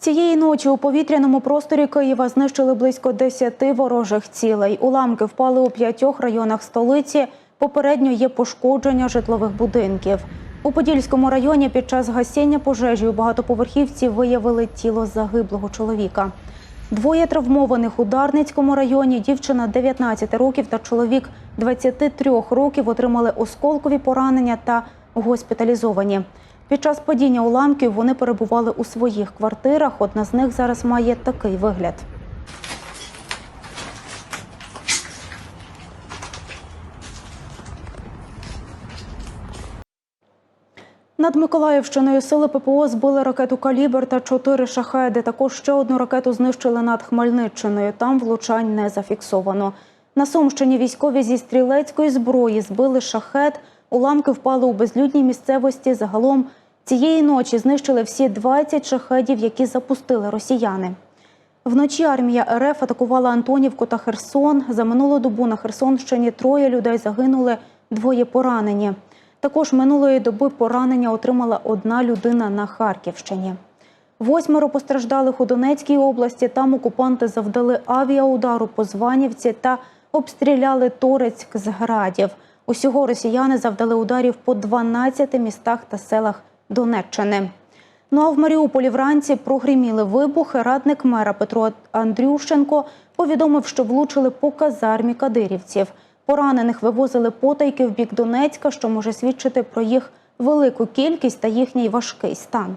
Цієї ночі у повітряному просторі Києва знищили близько 10 ворожих цілей. Уламки впали у п'ятьох районах столиці. Попередньо є пошкодження житлових будинків. У Подільському районі під час гасіння пожежі у багатоповерхівці виявили тіло загиблого чоловіка. Двоє травмованих у Дарницькому районі. Дівчина 19 років та чоловік 23 років отримали осколкові поранення та госпіталізовані. Під час падіння уламків вони перебували у своїх квартирах. Одна з них зараз має такий вигляд. Над Миколаївщиною сили ППО збили ракету «Калібр» та чотири шахеди. Також ще одну ракету знищили над Хмельниччиною. Там влучань не зафіксовано. На Сумщині військові зі стрілецької зброї збили шахет. Уламки впали у безлюдній місцевості. Загалом цієї ночі знищили всі 20 шахедів, які запустили росіяни. Вночі армія РФ атакувала Антонівку та Херсон. За минулу добу на Херсонщині троє людей загинули, двоє поранені. Також минулої доби поранення отримала одна людина на Харківщині. Восьмеро постраждалих у Донецькій області. Там окупанти завдали авіаудару по Званівці та обстріляли Торецьк з градів. Усього росіяни завдали ударів по 12 містах та селах Донеччини. Ну а в Маріуполі вранці прогриміли вибухи. Радник мера Петро Андрющенко повідомив, що влучили по казармі кадирівців. Поранених вивозили потайки в бік Донецька, що може свідчити про їх велику кількість та їхній важкий стан.